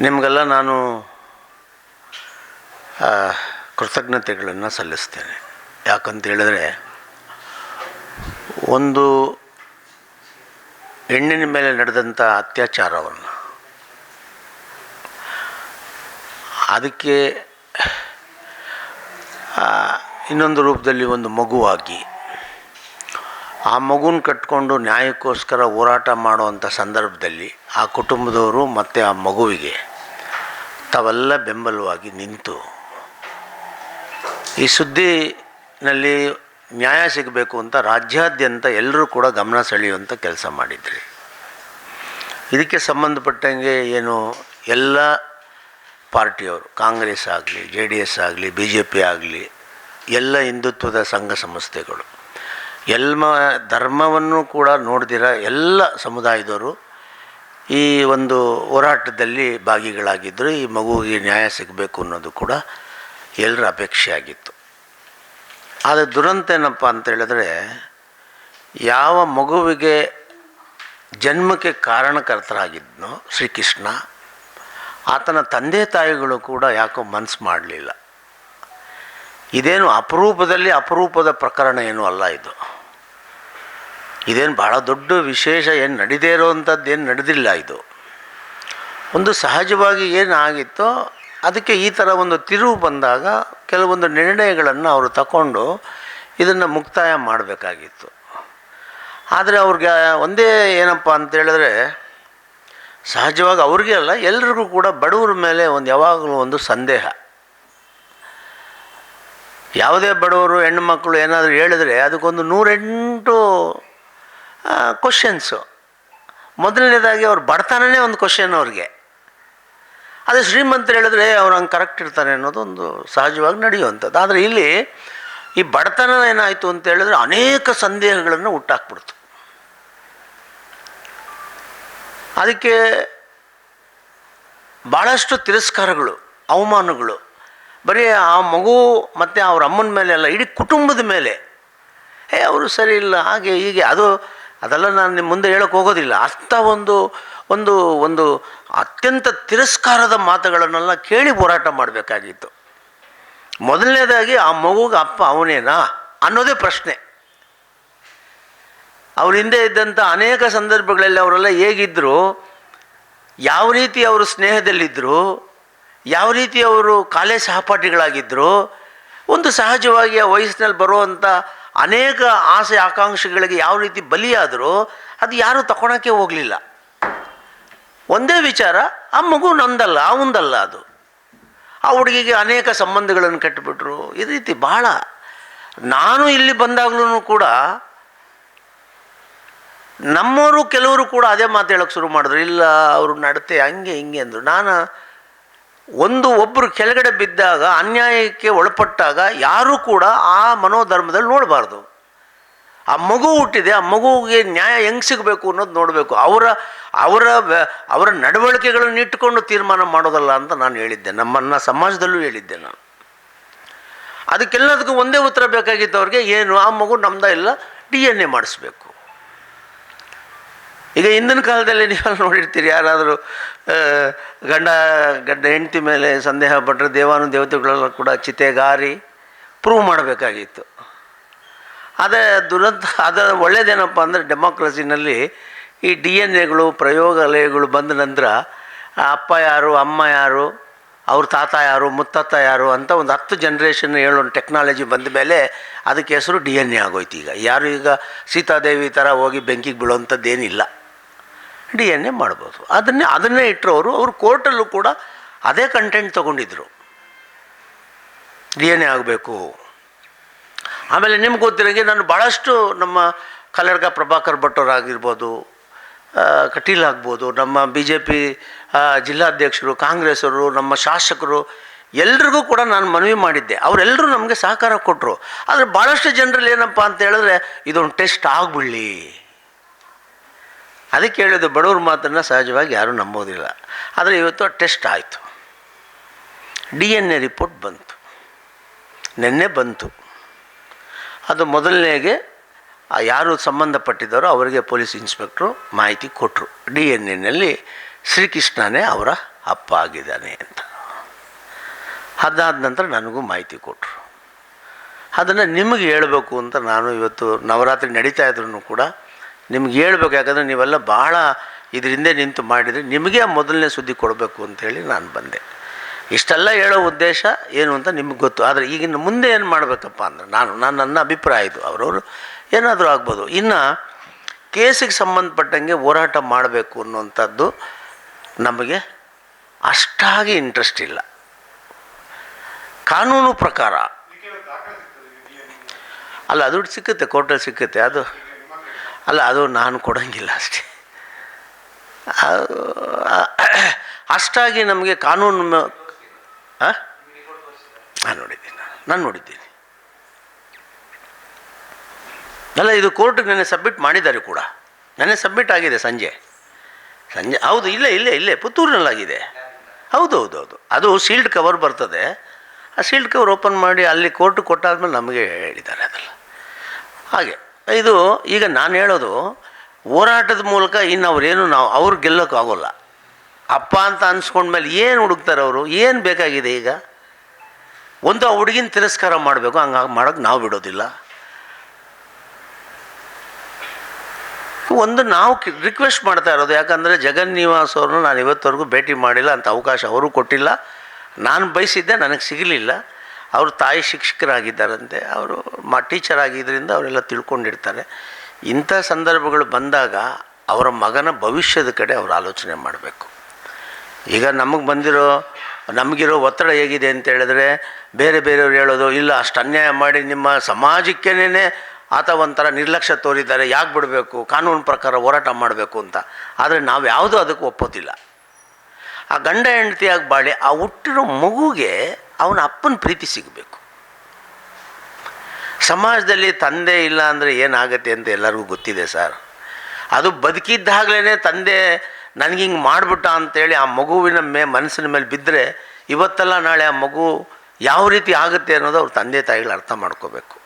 ನಿಮಗೆಲ್ಲ ನಾನು ಕೃತಜ್ಞತೆಗಳನ್ನು ಸಲ್ಲಿಸ್ತೇನೆ. ಯಾಕಂತ ಹೇಳಿದ್ರೆ, ಒಂದು ಹೆಣ್ಣಿನ ಮೇಲೆ ನಡೆದಂಥ ಅತ್ಯಾಚಾರವನ್ನು, ಅದಕ್ಕೆ ಇನ್ನೊಂದು ರೂಪದಲ್ಲಿ ಒಂದು ಮಗುವಾಗಿ ಆ ಮಗುನ ಕಟ್ಕೊಂಡು ನ್ಯಾಯಕ್ಕೋಸ್ಕರ ಹೋರಾಟ ಮಾಡುವಂಥ ಸಂದರ್ಭದಲ್ಲಿ ಆ ಕುಟುಂಬದವರು ಮತ್ತು ಆ ಮಗುವಿಗೆ ತಾವೆಲ್ಲ ಬೆಂಬಲವಾಗಿ ನಿಂತು ಈ ಸುದ್ದಿನಲ್ಲಿ ನ್ಯಾಯ ಸಿಗಬೇಕು ಅಂತ ರಾಜ್ಯಾದ್ಯಂತ ಎಲ್ಲರೂ ಕೂಡ ಗಮನ ಸೆಳೆಯುವಂಥ ಕೆಲಸ ಮಾಡಿದ್ರಿ. ಇದಕ್ಕೆ ಸಂಬಂಧಪಟ್ಟಂಗೆ ಏನು ಎಲ್ಲ ಪಾರ್ಟಿಯವರು, ಕಾಂಗ್ರೆಸ್ ಆಗಲಿ, ಜೆ ಡಿ ಎಸ್ ಆಗಲಿ, ಬಿ ಜೆ ಪಿ ಆಗಲಿ, ಎಲ್ಲ ಹಿಂದುತ್ವದ ಸಂಘ ಸಂಸ್ಥೆಗಳು ಎಲ್ಲ ಧರ್ಮವನ್ನು ಕೂಡ ನೋಡ್ದಿರ ಎಲ್ಲ ಸಮುದಾಯದವರು ಈ ಒಂದು ಹೋರಾಟದಲ್ಲಿ ಭಾಗಿಗಳಾಗಿದ್ದರು ಈ ಮಗುವಿಗೆ ನ್ಯಾಯ ಸಿಗಬೇಕು ಅನ್ನೋದು ಕೂಡ ಎಲ್ಲರ ಅಪೇಕ್ಷೆ ಆಗಿತ್ತು. ಆದರೆ ದುರಂತ ಏನಪ್ಪ ಅಂತೇಳಿದ್ರೆ ಯಾವ ಮಗುವಿಗೆ ಜನ್ಮಕ್ಕೆ ಕಾರಣಕರ್ತರಾಗಿದ್ನೋ ಶ್ರೀಕೃಷ್ಣ, ಆತನ ತಂದೆ ತಾಯಿಗಳು ಕೂಡ ಯಾಕೋ ಮನಸ್ಸು ಮಾಡಲಿಲ್ಲ. ಇದೇನು ಅಪರೂಪದಲ್ಲಿ ಅಪರೂಪದ ಪ್ರಕರಣ ಏನೂ ಅಲ್ಲ ಇದು. ಇದೇನು ಭಾಳ ದೊಡ್ಡ ವಿಶೇಷ, ಏನು ನಡೀದೇ ಇರೋವಂಥದ್ದು ಏನು ನಡೆದಿಲ್ಲ ಇದು. ಒಂದು ಸಹಜವಾಗಿ ಏನು ಆಗಿತ್ತೋ ಅದಕ್ಕೆ ಈ ಥರ ಒಂದು ತಿರುವು ಬಂದಾಗ ಕೆಲವೊಂದು ನಿರ್ಣಯಗಳನ್ನು ಅವರು ತಗೊಂಡು ಇದನ್ನು ಮುಕ್ತಾಯ ಮಾಡಬೇಕಾಗಿತ್ತು. ಆದರೆ ಅವ್ರಿಗೆ ಒಂದೇ ಏನಪ್ಪ ಅಂತೇಳಿದ್ರೆ ಸಹಜವಾಗಿ ಅವ್ರಿಗೆ ಅಲ್ಲ, ಎಲ್ರಿಗೂ ಕೂಡ ಬಡವರ ಮೇಲೆ ಒಂದು ಯಾವಾಗಲೂ ಒಂದು ಸಂದೇಹ. ಯಾವುದೇ ಬಡವರು, ಹೆಣ್ಣು ಮಕ್ಕಳು ಏನಾದರೂ ಹೇಳಿದ್ರೆ ಅದಕ್ಕೊಂದು ನೂರೆಂಟು ಕ್ವಶನ್ಸು ಮೊದಲನೇದಾಗಿ ಅವ್ರು ಬಡತನನೇ ಒಂದು ಕ್ವಶನ್ ಅವ್ರಿಗೆ. ಅದು ಶ್ರೀಮಂತರು ಹೇಳಿದ್ರೆ ಅವ್ರು ಹಂಗೆ ಕರೆಕ್ಟ್ ಇರ್ತಾರೆ ಅನ್ನೋದು ಒಂದು ಸಹಜವಾಗಿ ನಡೆಯುವಂಥದ್ದು. ಆದರೆ ಇಲ್ಲಿ ಈ ಬಡತನ ಏನಾಯಿತು ಅಂತ ಹೇಳಿದ್ರೆ ಅನೇಕ ಸಂದೇಹಗಳನ್ನು ಹುಟ್ಟಾಕ್ಬಿಡ್ತು ಅದಕ್ಕೆ ಭಾಳಷ್ಟು ತಿರಸ್ಕಾರಗಳು, ಅವಮಾನಗಳು. ಬರೀ ಆ ಮಗು ಮತ್ತು ಅವ್ರ ಅಮ್ಮನ ಮೇಲೆ ಅಲ್ಲ, ಇಡೀ ಕುಟುಂಬದ ಮೇಲೆ. ಏ, ಅವರು ಸರಿ ಇಲ್ಲ, ಹಾಗೆ ಹೀಗೆ. ಅದು ಅದೆಲ್ಲ ನಾನು ನಿಮ್ಮ ಮುಂದೆ ಹೇಳೋಕ್ಕೆ ಹೋಗೋದಿಲ್ಲ. ಅಂಥ ಒಂದು ಒಂದು ಒಂದು ಅತ್ಯಂತ ತಿರಸ್ಕಾರದ ಮಾತುಗಳನ್ನೆಲ್ಲ ಕೇಳಿ ಹೋರಾಟ ಮಾಡಬೇಕಾಗಿತ್ತು. ಮೊದಲನೇದಾಗಿ ಆ ಮಗುಗೆ ಅಪ್ಪ ಅವನೇನಾ ಅನ್ನೋದೇ ಪ್ರಶ್ನೆ. ಅವ್ರ ಹಿಂದೆ ಇದ್ದಂಥ ಅನೇಕ ಸಂದರ್ಭಗಳಲ್ಲಿ ಅವರೆಲ್ಲ ಹೇಗಿದ್ದರು ಯಾವ ರೀತಿ ಅವರು ಸ್ನೇಹದಲ್ಲಿದ್ದರು ಯಾವ ರೀತಿ ಅವರು ಕಾಲೇಜ್ ಸಹಪಾಠಿಗಳಾಗಿದ್ದರು ಒಂದು ಸಹಜವಾಗಿ ಆ ವಯಸ್ಸಿನಲ್ಲಿ ಬರುವಂಥ ಅನೇಕ ಆಸೆ ಆಕಾಂಕ್ಷೆಗಳಿಗೆ ಯಾವ ರೀತಿ ಬಲಿಯಾದರೂ ಅದು ಯಾರೂ ತಗೊಳಕ್ಕೆ ಹೋಗಲಿಲ್ಲ. ಒಂದೇ ವಿಚಾರ, ಆ ಮಗು ನಂದಲ್ಲ ಅವಂದಲ್ಲ ಅದು. ಆ ಹುಡುಗಿಗೆ ಅನೇಕ ಸಂಬಂಧಗಳನ್ನು ಕಟ್ಟಿಬಿಟ್ರು. ಈ ರೀತಿ ಭಾಳ ನಾನು ಇಲ್ಲಿ ಬಂದಾಗಲೂ ಕೂಡ ನಮ್ಮವರು ಕೆಲವರು ಕೂಡ ಅದೇ ಮಾತು ಹೇಳೋಕ್ಕೆ ಶುರು ಮಾಡಿದ್ರು. ಇಲ್ಲ, ಅವರು ನಡತೆ ಹಂಗೆ ಹಿಂಗೆ ಅಂದರು. ನಾನು ಒಂದು ಒಬ್ಬರು ಕೆಳಗಡೆ ಬಿದ್ದಾಗ, ಅನ್ಯಾಯಕ್ಕೆ ಒಳಪಟ್ಟಾಗ ಯಾರೂ ಕೂಡ ಆ ಮನೋಧರ್ಮದಲ್ಲಿ ನೋಡಬಾರ್ದು. ಆ ಮಗು ಹುಟ್ಟಿದೆ, ಆ ಮಗುವಿಗೆ ನ್ಯಾಯ ಹೆಂಗೆ ಸಿಗಬೇಕು ಅನ್ನೋದು ನೋಡಬೇಕು. ಅವರ ಅವರ ಅವರ ನಡವಳಿಕೆಗಳನ್ನು ಇಟ್ಟುಕೊಂಡು ತೀರ್ಮಾನ ಮಾಡೋದಲ್ಲ ಅಂತ ನಾನು ಹೇಳಿದ್ದೆ. ನಮ್ಮನ್ನು ಸಮಾಜದಲ್ಲೂ ಹೇಳಿದ್ದೆ ನಾನು. ಅದಕ್ಕೆಲ್ಲದಕ್ಕೂ ಒಂದೇ ಉತ್ತರ ಬೇಕಾಗಿತ್ತು ಅವ್ರಿಗೆ, ಏನು, ಆ ಮಗು ನಮ್ದ ಇಲ್ಲ, ಡಿ ಎನ್ ಎ ಮಾಡಿಸ್ಬೇಕು. ಈಗ ಹಿಂದಿನ ಕಾಲದಲ್ಲಿ ನೀವೆಲ್ಲ ನೋಡಿರ್ತೀರಿ ಯಾರಾದರೂ ಗಂಡ ಗಂಡ ಹೆಂಡತಿ ಮೇಲೆ ಸಂದೇಹ ಪಟ್ಟರೆ ದೇವಾನು ದೇವತೆಗಳೆಲ್ಲ ಕೂಡ ಚಿತೆಗಾರಿ ಪ್ರೂವ್ ಮಾಡಬೇಕಾಗಿತ್ತು. ಆದರೆ ದುರಂತ ಅದ ಒಳ್ಳೇದೇನಪ್ಪ ಅಂದರೆ ಡೆಮೋಕ್ರಸಿನಲ್ಲಿ ಈ ಡಿ ಎನ್ ಎಗಳು ಪ್ರಯೋಗಾಲಯಗಳು ಬಂದ ನಂತರ ಅಪ್ಪ ಯಾರು, ಅಮ್ಮ ಯಾರು, ಅವ್ರ ತಾತ ಯಾರು, ಮುತ್ತಾತ ಯಾರು ಅಂತ ಒಂದು ಹತ್ತು ಜನ್ರೇಷನ್ ಹೇಳೋ ಟೆಕ್ನಾಲಜಿ ಬಂದ ಮೇಲೆ ಅದಕ್ಕೆ ಹೆಸರು ಡಿ ಎನ್ ಎ ಆಗೋಯ್ತು ಈಗ. ಯಾರು ಈಗ ಸೀತಾದೇವಿ ಥರ ಹೋಗಿ ಬೆಂಕಿಗೆ ಬೀಳೋವಂಥದ್ದೇನಿಲ್ಲ ಡಿ ಎನ್ ಎ ಮಾಡ್ಬೋದು. ಅದನ್ನೇ ಅದನ್ನೇ ಇಟ್ಟರು ಅವರು ಅವರು ಕೋರ್ಟಲ್ಲೂ ಕೂಡ ಅದೇ ಕಂಟೆಂಟ್ ತೊಗೊಂಡಿದ್ರು. ಡಿ ಎನ್ ಎ ಆಗಬೇಕು. ಆಮೇಲೆ ನಿಮ್ಗೆ ಗೊತ್ತಿರೋಂಗೆ ನಾನು ಭಾಳಷ್ಟು ನಮ್ಮ ಕಲರ್ಗ ಪ್ರಭಾಕರ್ ಭಟ್ಟವರಾಗಿರ್ಬೋದು ಕಟೀಲ್ ಆಗ್ಬೋದು, ನಮ್ಮ ಬಿ ಜೆ ಪಿ ಜಿಲ್ಲಾಧ್ಯಕ್ಷರು, ಕಾಂಗ್ರೆಸ್ಸವರು, ನಮ್ಮ ಶಾಸಕರು, ಎಲ್ರಿಗೂ ಕೂಡ ನಾನು ಮನವಿ ಮಾಡಿದ್ದೆ. ಅವರೆಲ್ಲರೂ ನಮಗೆ ಸಹಕಾರ ಕೊಟ್ಟರು ಆದರೆ ಭಾಳಷ್ಟು ಜನರಲ್ಲಿ ಏನಪ್ಪ ಅಂತ ಹೇಳಿದ್ರೆ, ಇದೊಂದು ಟೆಸ್ಟ್ ಆಗಿಬಿಡ್ಲಿ. ಅದಕ್ಕೆ ಹೇಳಿದ್ದು ಬಡವ್ರ ಮಾತನ್ನು ಸಹಜವಾಗಿ ಯಾರೂ ನಂಬೋದಿಲ್ಲ. ಆದರೆ ಇವತ್ತು ಟೆಸ್ಟ್ ಆಯಿತು. ಡಿ ಎನ್ ಎ ರಿಪೋರ್ಟ್ ಬಂತು. ನಿನ್ನೆ ಬಂತು. ಅದು ಮೊದಲನೇಗೆ ಯಾರು ಸಂಬಂಧಪಟ್ಟಿದ್ದಾರೋ ಅವರಿಗೆ ಪೊಲೀಸ್ ಇನ್ಸ್ಪೆಕ್ಟ್ರು ಮಾಹಿತಿ ಕೊಟ್ಟರು ಡಿ ಎನ್ ಎನಲ್ಲಿ ಶ್ರೀಕೃಷ್ಣನೇ ಅವರ ಅಪ್ಪ ಆಗಿದ್ದಾನೆ ಅಂತ. ಅದಾದ ನಂತರ ನನಗೂ ಮಾಹಿತಿ ಕೊಟ್ಟರು ಅದನ್ನು ನಿಮಗೆ ಹೇಳಬೇಕು ಅಂತ ನಾನು ಇವತ್ತು ನವರಾತ್ರಿ ನಡೀತಾ ಇದ್ರೂ ಕೂಡ ನಿಮ್ಗೆ ಹೇಳ್ಬೇಕು, ಯಾಕಂದರೆ ನೀವೆಲ್ಲ ಭಾಳ ಇದರಿಂದ ನಿಂತು ಮಾಡಿದರೆ ನಿಮಗೆ ಮೊದಲನೇ ಸುದ್ದಿ ಕೊಡಬೇಕು ಅಂಥೇಳಿ ನಾನು ಬಂದೆ. ಇಷ್ಟೆಲ್ಲ ಹೇಳೋ ಉದ್ದೇಶ ಏನು ಅಂತ ನಿಮ್ಗೆ ಗೊತ್ತು. ಆದರೆ ಈಗಿನ ಮುಂದೆ ಏನು ಮಾಡಬೇಕಪ್ಪ ಅಂದ್ರೆ ನಾನು ನಾನು ನನ್ನ ಅಭಿಪ್ರಾಯ ಇದು. ಅವರವರು ಏನಾದರೂ ಆಗ್ಬೋದು. ಇನ್ನು ಕೇಸಿಗೆ ಸಂಬಂಧಪಟ್ಟಂಗೆ ಹೋರಾಟ ಮಾಡಬೇಕು ಅನ್ನುವಂಥದ್ದು ನಮಗೆ ಅಷ್ಟಾಗಿ ಇಂಟ್ರೆಸ್ಟ್ ಇಲ್ಲ. ಕಾನೂನು ಪ್ರಕಾರ. ಅಲ್ಲ, ಅದು ಸಿಕ್ಕುತ್ತೆ ಕೋರ್ಟಲ್ಲಿ ಸಿಕ್ಕುತ್ತೆ, ಅದು ಅಲ್ಲ, ಅದು ನಾನು ಕೊಡೋಂಗಿಲ್ಲ ಅಷ್ಟೇ. ಅಷ್ಟಾಗಿ ನಮಗೆ ಕಾನೂನು? ನಾನು ನೋಡಿದ್ದೀನಿ ನಾನು ನೋಡಿದ್ದೀನಿ. ಅಲ್ಲ, ಇದು ಕೋರ್ಟ್ಗೆ ನೆನೆ ಸಬ್ಮಿಟ್ ಮಾಡಿದ್ದಾರೆ ಕೂಡ. ನೆನೆ ಸಬ್ಮಿಟ್ ಆಗಿದೆ ಸಂಜೆ. ಸಂಜೆ, ಹೌದು, ಇಲ್ಲೇ ಇಲ್ಲೇ ಇಲ್ಲೇ, ಪುತ್ತೂರಿನಲ್ಲಾಗಿದೆ. ಹೌದು ಹೌದು ಹೌದು. ಅದು ಸೀಲ್ಡ್ ಕವರ್ ಬರ್ತದೆ. ಆ ಸೀಲ್ಡ್ ಕವರ್ ಓಪನ್ ಮಾಡಿ ಅಲ್ಲಿ ಕೋರ್ಟ್ ಕೊಟ್ಟಾದ್ಮೇಲೆ ನಮಗೆ ಹೇಳಿದ್ದಾರೆ ಅದೆಲ್ಲ. ಹಾಗೆ. ಇದು ಈಗ ನಾನು ಹೇಳೋದು, ಹೋರಾಟದ ಮೂಲಕ ಇನ್ನು ಅವರೇನು ನಾವು, ಅವ್ರು ಗೆಲ್ಲೋಕ್ಕಾಗೋಲ್ಲ ಅಪ್ಪ ಅಂತ ಅನ್ಸ್ಕೊಂಡ್ಮೇಲೆ ಏನು ಹುಡುಕ್ತಾರೆ ಅವರು? ಏನು ಬೇಕಾಗಿದೆ ಈಗ? ಒಂದು ಆ ಹುಡುಗಿನ ತಿರಸ್ಕಾರ ಮಾಡಬೇಕು ಹಂಗಾಗಿ ಮಾಡೋಕ್ಕೆ ನಾವು ಬಿಡೋದಿಲ್ಲ. ಒಂದು ನಾವು ರಿಕ್ವೆಸ್ಟ್ ಮಾಡ್ತಾ ಇರೋದು, ಯಾಕಂದರೆ ಜಗನ್ ನಿವಾಸ್ ಅವ್ರನ್ನ ನಾನು ಇವತ್ತವರೆಗೂ ಭೇಟಿ ಮಾಡಿಲ್ಲ ಅಂತ ಅವಕಾಶ ಅವರು ಕೊಟ್ಟಿಲ್ಲ. ನಾನು ಬಯಸಿದ್ದೆ ನನಗೆ ಸಿಗಲಿಲ್ಲ. ಅವರು ತಾಯಿ ಶಿಕ್ಷಕರಾಗಿದ್ದಾರಂತೆ, ಅವರು ಮ ಟೀಚರ್ ಆಗಿದ್ದರಿಂದ ಅವರೆಲ್ಲ ತಿಳ್ಕೊಂಡಿರ್ತಾರೆ. ಇಂಥ ಸಂದರ್ಭಗಳು ಬಂದಾಗ ಅವರ ಮಗನ ಭವಿಷ್ಯದ ಕಡೆ ಅವರು ಆಲೋಚನೆ ಮಾಡಬೇಕು. ಈಗ ನಮಗೆ ಬಂದಿರೋ, ನಮಗಿರೋ ಒತ್ತಡ ಹೇಗಿದೆ ಅಂತ ಹೇಳಿದ್ರೆ, ಬೇರೆ ಬೇರೆಯವ್ರು ಹೇಳೋದು, ಇಲ್ಲ ಅಷ್ಟು ಅನ್ಯಾಯ ಮಾಡಿ ನಿಮ್ಮ ಸಮಾಜಕ್ಕೇನೆ ಆತ ಒಂಥರ ನಿರ್ಲಕ್ಷ್ಯ ತೋರಿದ್ದಾರೆ, ಯಾಕೆ ಬಿಡಬೇಕು, ಕಾನೂನು ಪ್ರಕಾರ ಹೋರಾಟ ಮಾಡಬೇಕು ಅಂತ. ಆದರೆ ನಾವು ಯಾವುದೂ ಅದಕ್ಕೆ ಒಪ್ಪೋದಿಲ್ಲ. ಆ ಗಂಡ ಹೆಂಡತಿಯಾಗಿ ಬಾಳಿ ಆ ಹುಟ್ಟಿರೋ ಮಗುಗೆ ಅವನ ಅಪ್ಪನ ಪ್ರೀತಿ ಸಿಗಬೇಕು. ಸಮಾಜದಲ್ಲಿ ತಂದೆ ಇಲ್ಲ ಅಂದರೆ ಏನಾಗುತ್ತೆ ಅಂತ ಎಲ್ಲರಿಗೂ ಗೊತ್ತಿದೆ ಸರ್. ಅದು ಬದುಕಿದ್ದಾಗಲೇ ತಂದೆ ನನಗೆ ಹಿಂಗೆ ಮಾಡಿಬಿಟ್ಟ ಅಂತೇಳಿ ಆ ಮಗುವಿನ ಮೇ ಮನಸ್ಸಿನ ಮೇಲೆ ಬಿದ್ದರೆ ಇವತ್ತೆಲ್ಲ ನಾಳೆ ಆ ಮಗು ಯಾವ ರೀತಿ ಆಗುತ್ತೆ ಅನ್ನೋದು ಅವ್ರ ತಂದೆ ತಾಯಿಗಳು ಅರ್ಥ ಮಾಡ್ಕೋಬೇಕು.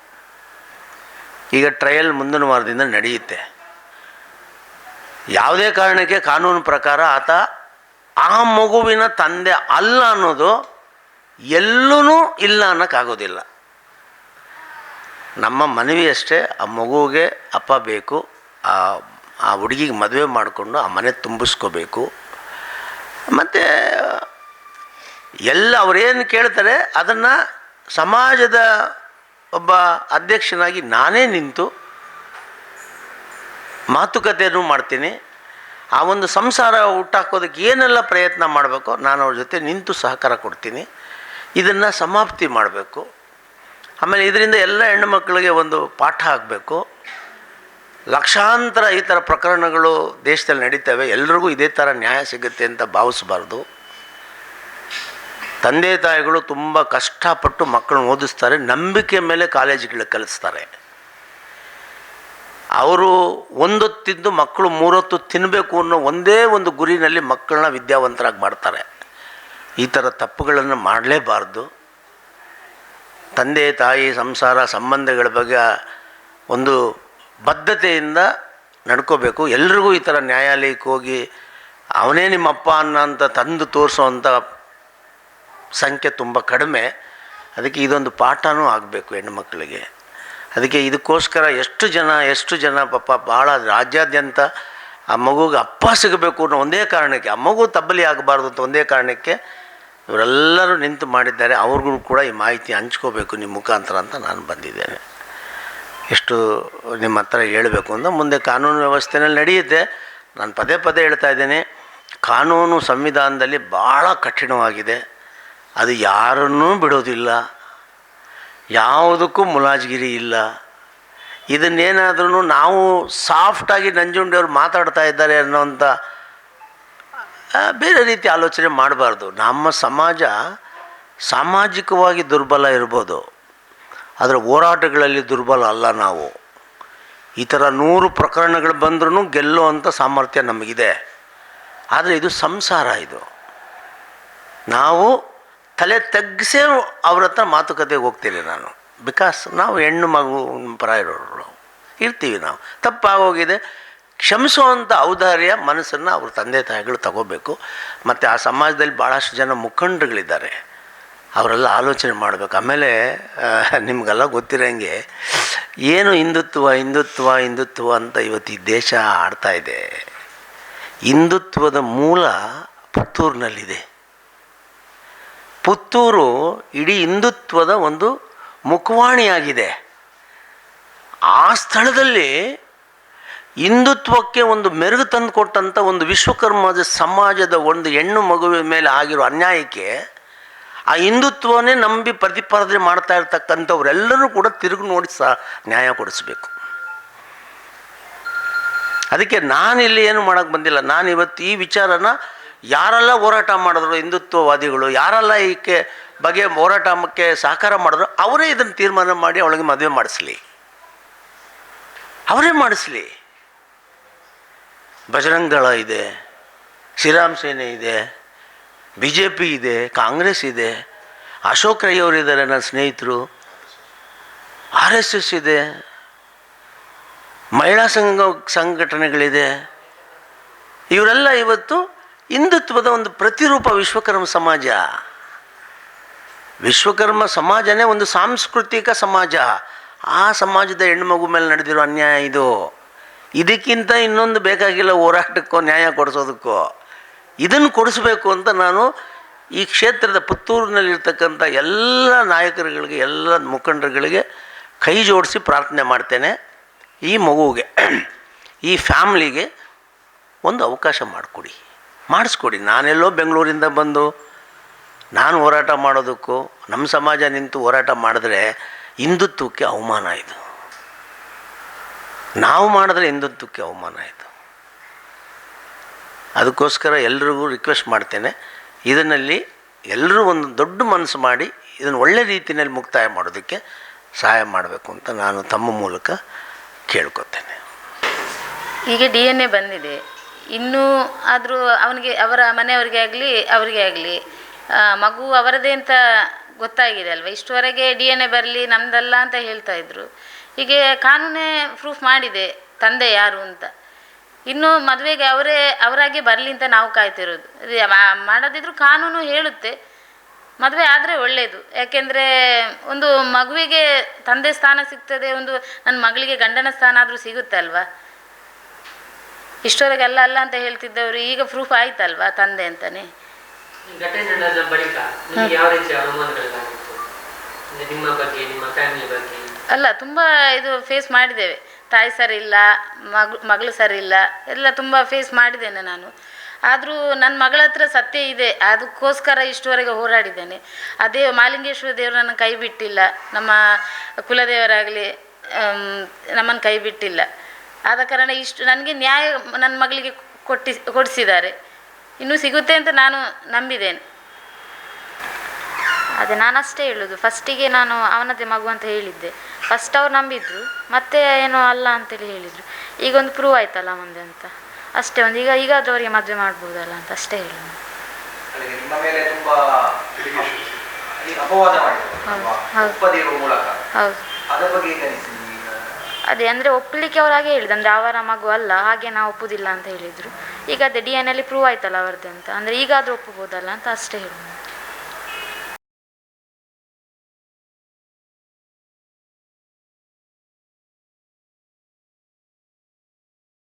ಈಗ ಟ್ರಯಲ್ ಮುಂದಿನ ವಾರದಿಂದ ನಡೆಯುತ್ತೆ. ಯಾವುದೇ ಕಾರಣಕ್ಕೆ ಕಾನೂನು ಪ್ರಕಾರ ಆತ ಆ ಮಗುವಿನ ತಂದೆ ಅಲ್ಲ ಅನ್ನೋದು ಎಲ್ಲೂ ಇಲ್ಲ ಅನ್ನೋಕ್ಕಾಗೋದಿಲ್ಲ. ನಮ್ಮ ಮನವಿ ಅಷ್ಟೇ, ಆ ಮಗುವಿಗೆ ಅಪ್ಪ ಬೇಕು, ಆ ಆ ಹುಡುಗಿಗೆ ಮದುವೆ ಮಾಡಿಕೊಂಡು ಆ ಮನೆ ತುಂಬಿಸ್ಕೋಬೇಕು. ಮತ್ತು ಎಲ್ಲ ಅವರೇನು ಕೇಳ್ತಾರೆ, ಅದನ್ನು ಸಮಾಜದ ಒಬ್ಬ ಅಧ್ಯಕ್ಷನಾಗಿ ನಾನೇ ನಿಂತು ಮಾತುಕತೆಯನ್ನು ಮಾಡ್ತೀನಿ. ಆ ಒಂದು ಸಂಸಾರ ಹುಟ್ಟಾಕೋದಕ್ಕೆ ಏನೆಲ್ಲ ಪ್ರಯತ್ನ ಮಾಡಬೇಕೋ ನಾನು ಅವ್ರ ಜೊತೆ ನಿಂತು ಸಹಕಾರ ಕೊಡ್ತೀನಿ. ಇದನ್ನು ಸಮಾಪ್ತಿ ಮಾಡಬೇಕು. ಆಮೇಲೆ ಇದರಿಂದ ಎಲ್ಲ ಹೆಣ್ಣು ಮಕ್ಕಳಿಗೆ ಒಂದು ಪಾಠ ಆಗಬೇಕು ಲಕ್ಷಾಂತರ ಈ ಥರ ಪ್ರಕರಣಗಳು ದೇಶದಲ್ಲಿ ನಡೀತವೆ. ಎಲ್ರಿಗೂ ಇದೇ ಥರ ನ್ಯಾಯ ಸಿಗುತ್ತೆ ಅಂತ ಭಾವಿಸಬಾರ್ದು. ತಂದೆ ತಾಯಿಗಳು ತುಂಬ ಕಷ್ಟಪಟ್ಟು ಮಕ್ಕಳನ್ನ ಓದಿಸ್ತಾರೆ. ನಂಬಿಕೆ ಮೇಲೆ ಕಾಲೇಜ್ಗಳಿಗೆ ಕಲಿಸ್ತಾರೆ. ಅವರು ಒಂದೊತ್ತಿದ್ದು ಮಕ್ಕಳು ಮೂರೊತ್ತು ತಿನ್ನಬೇಕು ಅನ್ನೋ ಒಂದೇ ಒಂದು ಗುರಿನಲ್ಲಿ ಮಕ್ಕಳನ್ನ ವಿದ್ಯಾವಂತರಾಗಿ ಮಾಡ್ತಾರೆ. ಈ ಥರ ತಪ್ಪುಗಳನ್ನು ಮಾಡಲೇಬಾರ್ದು. ತಂದೆ, ತಾಯಿ, ಸಂಸಾರ, ಸಂಬಂಧಗಳ ಬಗ್ಗೆ ಒಂದು ಬದ್ಧತೆಯಿಂದ ನಡ್ಕೋಬೇಕು. ಎಲ್ರಿಗೂ ಈ ಥರ ನ್ಯಾಯಾಲಯಕ್ಕೆ ಹೋಗಿ ಅವನೇ ನಿಮ್ಮಪ್ಪ ಅಂತ ತಂದು ತೋರಿಸೋವಂಥ ಸಂಖ್ಯೆ ತುಂಬ ಕಡಿಮೆ. ಅದಕ್ಕೆ ಇದೊಂದು ಪಾಠನೂ ಆಗಬೇಕು ಹೆಣ್ಣುಮಕ್ಕಳಿಗೆ ಅದಕ್ಕೆ ಇದಕ್ಕೋಸ್ಕರ ಎಷ್ಟು ಜನ ಎಷ್ಟು ಜನ ಪಾಪ ಭಾಳ ರಾಜ್ಯಾದ್ಯಂತ ಆ ಮಗುಗೆ ಅಪ್ಪ ಸಿಗಬೇಕು ಅನ್ನೋ ಒಂದೇ ಕಾರಣಕ್ಕೆ, ಆ ಮಗು ತಬ್ಬಲಿ ಆಗಬಾರ್ದು ಅಂತ ಒಂದೇ ಕಾರಣಕ್ಕೆ ಇವರೆಲ್ಲರೂ ನಿಂತು ಮಾಡಿದ್ದಾರೆ, ಅವ್ರಿಗೂ ಕೂಡ ಈ ಮಾಹಿತಿ ಹಂಚ್ಕೋಬೇಕು ನಿಮ್ಮ ಮುಖಾಂತರ ಅಂತ ನಾನು ಬಂದಿದ್ದೇನೆ. ಎಷ್ಟು ನಿಮ್ಮ ಹತ್ರ ಹೇಳಬೇಕು ಅಂತ ಮುಂದೆ ಕಾನೂನು ವ್ಯವಸ್ಥೆನಲ್ಲಿ ನಡೆಯುತ್ತೆ. ನಾನು ಪದೇ ಪದೇ ಹೇಳ್ತಾ ಇದ್ದೇನೆ, ಕಾನೂನು ಸಂವಿಧಾನದಲ್ಲಿ ಭಾಳ ಕಠಿಣವಾಗಿದೆ. ಅದು ಯಾರನ್ನೂ ಬಿಡೋದಿಲ್ಲ, ಯಾವುದಕ್ಕೂ ಮುಲಾಜ್ಗಿರಿ ಇಲ್ಲ. ಇದನ್ನೇನಾದ್ರೂ ನಾವು ಸಾಫ್ಟಾಗಿ ನಂಜುಂಡಿಯವ್ರು ಮಾತಾಡ್ತಾ ಇದ್ದಾರೆ ಅನ್ನೋಂಥ ಬೇರೆ ರೀತಿ ಆಲೋಚನೆ ಮಾಡಬಾರ್ದು. ನಮ್ಮ ಸಮಾಜ ಸಾಮಾಜಿಕವಾಗಿ ದುರ್ಬಲ ಇರ್ಬೋದು. ಆದರೆ ಹೋರಾಟಗಳಲ್ಲಿ ದುರ್ಬಲ ಅಲ್ಲ ನಾವು. ಈ ಥರ ನೂರು ಪ್ರಕರಣಗಳು ಬಂದ್ರೂ ಗೆಲ್ಲುವಂಥ ಸಾಮರ್ಥ್ಯ ನಮಗಿದೆ. ಆದರೆ ಇದು ಸಂಸಾರ ಇದು. ನಾವು ತಲೆ ತಗ್ಗಿಸೇ ಅವ್ರ ಹತ್ರ ಮಾತುಕತೆಗೆ ಹೋಗ್ತೀನಿ ನಾನು. ಬಿಕಾಸ್ ನಾವು ಹೆಣ್ಣು ಮಗು ಪರ ಇರೋರು. ಇರ್ತೀವಿ ನಾವು. ತಪ್ಪಾಗೋಗಿದೆ. ಕ್ಷಮಿಸುವಂಥ ಔದಾರ್ಯ ಮನಸ್ಸನ್ನು ಅವ್ರ ತಂದೆ ತಾಯಿಗಳು ತಗೋಬೇಕು. ಮತ್ತು ಆ ಸಮಾಜದಲ್ಲಿ ಭಾಳಷ್ಟು ಜನ ಮುಖಂಡರುಗಳಿದ್ದಾರೆ. ಅವರೆಲ್ಲ ಆಲೋಚನೆ ಮಾಡಬೇಕು. ಆಮೇಲೆ ನಿಮಗೆಲ್ಲ ಗೊತ್ತಿರೋಂಗೆ ಏನು ಹಿಂದುತ್ವ ಹಿಂದುತ್ವ ಹಿಂದುತ್ವ ಅಂತ ಇವತ್ತು ಈ ದೇಶ ಆಡ್ತಾ ಇದೆ. ಹಿಂದುತ್ವದ ಮೂಲ ಪುತ್ತೂರಿನಲ್ಲಿದೆ. ಪುತ್ತೂರು ಇಡೀ ಹಿಂದುತ್ವದ ಒಂದು ಮುಖವಾಣಿಯಾಗಿದೆ. ಆ ಸ್ಥಳದಲ್ಲಿ ಹಿಂದುತ್ವಕ್ಕೆ ಒಂದು ಮೆರುಗು ತಂದು ಕೊಟ್ಟಂಥ ಒಂದು ವಿಶ್ವಕರ್ಮದ ಸಮಾಜದ ಒಂದು ಹೆಣ್ಣು ಮಗುವಿನ ಮೇಲೆ ಆಗಿರೋ ಅನ್ಯಾಯಕ್ಕೆ ಆ ಹಿಂದುತ್ವನೇ ನಂಬಿ ಪ್ರತಿಪಾದನೆ ಮಾಡ್ತಾ ಇರ್ತಕ್ಕಂಥವ್ರೆಲ್ಲರೂ ಕೂಡ ತಿರುಗಿ ನೋಡಿ ಸಹ ನ್ಯಾಯ ಕೊಡಿಸ್ಬೇಕು. ಅದಕ್ಕೆ ನಾನು ಇಲ್ಲಿ ಏನು ಮಾಡೋಕ್ಕೆ ಬಂದಿಲ್ಲ. ನಾನು ಇವತ್ತು ಈ ವಿಚಾರನ ಯಾರೆಲ್ಲ ಹೋರಾಟ ಮಾಡಿದ್ರು ಹಿಂದುತ್ವವಾದಿಗಳು, ಯಾರೆಲ್ಲ ಈಕೆ ಬಗೆ ಹೋರಾಟಕ್ಕೆ ಸಹಕಾರ ಮಾಡಿದ್ರು, ಅವರೇ ಇದನ್ನು ತೀರ್ಮಾನ ಮಾಡಿ ಅವಳಿಗೆ ಮದುವೆ ಮಾಡಿಸ್ಲಿ. ಅವರೇ ಮಾಡಿಸ್ಲಿ. ಬಜರಂಗ್ ದಳ ಇದೆ, ಶ್ರೀರಾಮ್ ಸೇನೆ ಇದೆ ಬಿ ಜೆ ಪಿ ಇದೆ, ಕಾಂಗ್ರೆಸ್ ಇದೆ, ಅಶೋಕ್ ರೈ ಅವರಿದ್ದಾರೆ ನನ್ನ ಸ್ನೇಹಿತರು, ಆರ್ ಎಸ್ ಎಸ್ ಇದೆ, ಮಹಿಳಾ ಸಂಘ, ಸಂಘಟನೆಗಳಿದೆ. ಇವರೆಲ್ಲ ಇವತ್ತು ಹಿಂದುತ್ವದ ಒಂದು ಪ್ರತಿರೂಪ ವಿಶ್ವಕರ್ಮ ಸಮಾಜ. ವಿಶ್ವಕರ್ಮ ಸಮಾಜನೇ ಒಂದು ಸಾಂಸ್ಕೃತಿಕ ಸಮಾಜ. ಆ ಸಮಾಜದ ಹೆಣ್ಣು ಮಗು ಮೇಲೆ ನಡೆದಿರೋ ಅನ್ಯಾಯ ಇದು. ಇದಕ್ಕಿಂತ ಇನ್ನೊಂದು ಬೇಕಾಗಿಲ್ಲ ಹೋರಾಟಕ್ಕೋ ನ್ಯಾಯ ಕೊಡಿಸೋದಕ್ಕೋ. ಇದನ್ನು ಕೊಡಿಸ್ಬೇಕು ಅಂತ ನಾನು ಈ ಕ್ಷೇತ್ರದ ಪುತ್ತೂರಿನಲ್ಲಿರ್ತಕ್ಕಂಥ ಎಲ್ಲ ನಾಯಕರುಗಳಿಗೆ, ಎಲ್ಲ ಮುಖಂಡರುಗಳಿಗೆ ಕೈ ಜೋಡಿಸಿ ಪ್ರಾರ್ಥನೆ ಮಾಡ್ತೇನೆ. ಈ ಮಗುವಿಗೆ, ಈ ಫ್ಯಾಮ್ಲಿಗೆ ಒಂದು ಅವಕಾಶ ಮಾಡಿಕೊಡಿ. ಮಾಡಿಸ್ಕೊಡಿ. ನಾನೆಲ್ಲೋ ಬೆಂಗಳೂರಿಂದ ಬಂದು ನಾನು ಹೋರಾಟ ಮಾಡೋದಕ್ಕೂ, ನಮ್ಮ ಸಮಾಜ ನಿಂತು ಹೋರಾಟ ಮಾಡಿದ್ರೆ ಹಿಂದುತ್ವಕ್ಕೆ ಅವಮಾನ ಇದು. ನಾವು ಮಾಡಿದ್ರೆ ಹಿಂದುತ್ವಕ್ಕೆ ಅವಮಾನ ಆಯಿತು? ಅದಕ್ಕೋಸ್ಕರ ಎಲ್ರಿಗೂ ರಿಕ್ವೆಸ್ಟ್ ಮಾಡ್ತೇನೆ ಇದರಲ್ಲಿ ಎಲ್ಲರೂ ಒಂದು ದೊಡ್ಡ ಮನಸ್ಸು ಮಾಡಿ ಇದನ್ನು ಒಳ್ಳೆ ರೀತಿಯಲ್ಲಿ ಮುಕ್ತಾಯ ಮಾಡೋದಕ್ಕೆ ಸಹಾಯ ಮಾಡಬೇಕು ಅಂತ ನಾನು ತಮ್ಮ ಮೂಲಕ ಕೇಳ್ಕೊತೇನೆ. ಈಗ ಡಿ ಎನ್ ಎ ಬಂದಿದೆ. ಇನ್ನೂ ಆದರೂ ಅವನಿಗೆ, ಅವರ ಮನೆಯವರಿಗೆ ಆಗಲಿ, ಅವರಿಗೆ ಆಗಲಿ ಮಗು ಅವರದೇ ಅಂತ ಗೊತ್ತಾಗಿದೆ ಅಲ್ವ? ಇಷ್ಟುವರೆಗೆ ಡಿ ಎನ್ ಎ ಬರಲಿ, ನಮ್ದಲ್ಲ ಅಂತ ಹೇಳ್ತಾ ಇದ್ರು. ಹೀಗೆ ಕಾನೂನೇ ಪ್ರೂಫ್ ಮಾಡಿದೆ ತಂದೆ ಯಾರು ಅಂತ. ಇನ್ನು ಮದುವೆಗೆ ಅವರೇ ಅವರಾಗೆ ಬರಲಿ ಅಂತ ನಾವು ಕಾಯ್ತಿರೋದು. ಇದು ಮಾಡದಿದ್ರು ಕಾನೂನು ಹೇಳುತ್ತೆ. ಮದುವೆ ಆದರೆ ಒಳ್ಳೆಯದು ಯಾಕೆಂದರೆ ಒಂದು ಮಗುವಿಗೆ ತಂದೆ ಸ್ಥಾನ ಸಿಗ್ತದೆ ಒಂದು ನನ್ನ ಮಗಳಿಗೆ ಗಂಡನ ಸ್ಥಾನ ಆದರೂ ಸಿಗುತ್ತೆ ಅಲ್ವಾ? ಇಷ್ಟೊರೆಗೆ ಅಲ್ಲ ಅಲ್ಲ ಅಂತ ಹೇಳ್ತಿದ್ದವರು ಈಗ ಪ್ರೂಫ್ ಆಯ್ತಲ್ವಾ ತಂದೆ ಅಂತಾನೆ? ಬಳಿಕ ಯಾವ ಅನುಮಾನಗಳಿಗಾಗಿತ್ತು ನಿಮ್ಮ ಬಗ್ಗೆ ನಿಮ್ಮ ಫ್ಯಾಮಿಲಿ ಬಗ್ಗೆ? ಅಲ್ಲ, ತುಂಬ ಇದು ಫೇಸ್ ಮಾಡಿದ್ದೇವೆ. ತಾಯಿ ಸರಿ ಇಲ್ಲ, ಮಗು, ಮಗಳು ಸರಿ ಇಲ್ಲ, ಎಲ್ಲ ತುಂಬ ಫೇಸ್ ಮಾಡಿದ್ದೇನೆ ನಾನು. ಆದರೂ ನನ್ನ ಮಗಳ ಹತ್ರ ಸತ್ಯ ಇದೆ, ಅದಕ್ಕೋಸ್ಕರ ಇಷ್ಟುವರೆಗೆ ಹೋರಾಡಿದ್ದೇನೆ. ಅದೇ ಮಾಲಿಂಗೇಶ್ವರ ದೇವರು ನನ್ನ ಕೈ ಬಿಟ್ಟಿಲ್ಲ. ನಮ್ಮ ಕುಲದೇವರಾಗಲಿ ನಮ್ಮನ್ನು ಕೈ ಬಿಟ್ಟಿಲ್ಲ. ಆದ ಕಾರಣ ಇಷ್ಟು, ನನಗೆ ನ್ಯಾಯ ನನ್ನ ಮಗಳಿಗೆ ಕೊಟ್ಟಿ, ಕೊಡಿಸಿದ್ದಾರೆ. ಇನ್ನೂ ಸಿಗುತ್ತೆ ಅಂತ ನಾನು ನಂಬಿದ್ದೇನೆ. ಅದೇ ನಾನು ಅಷ್ಟೇ ಹೇಳೋದು ಫಸ್ಟಿಗೆ ನಾನು ಅವನದೇ ಮಗು ಅಂತ ಹೇಳಿದ್ದೆ. ಫಸ್ಟ್ ಅವ್ರು ನಂಬಿದ್ರು ಮತ್ತೆ ಏನೋ ಅಲ್ಲ ಅಂತೇಳಿ ಹೇಳಿದರು. ಈಗ ಒಂದು ಪ್ರೂವ್ ಆಯ್ತಲ್ಲ ಮುಂದೆ ಅಂತ. ಅಷ್ಟೇ ಒಂದು ಈಗ ಈಗಾದ್ರೂ ಅವರಿಗೆ ಮದುವೆ ಮಾಡ್ಬೋದಲ್ಲ ಅಂತ ಅಷ್ಟೇ ಹೇಳಿ ಈಗ ಈಗ ಈಗ ಅದೇ ಅಂದರೆ ಒಪ್ಪಲಿಕ್ಕೆ ಅವ್ರು ಹಾಗೆ ಹೇಳಿದ್ರು. ಅಂದರೆ ಅವರ ಮಗು ಅಲ್ಲ ಹಾಗೆ ನಾವು ಒಪ್ಪುದಿಲ್ಲ ಅಂತ ಹೇಳಿದರು. ಈಗ ಅದೇ ಡಿ ಎನ್ ಅಲ್ಲಿ ಪ್ರೂವ್ ಆಯ್ತಲ್ಲ ಅವ್ರದ್ದು ಅಂತ. ಅಂದರೆ ಈಗಾದ್ರೂ ಒಪ್ಪಬೋದಲ್ಲ ಅಂತ ಅಷ್ಟೇ ಹೇಳೋದು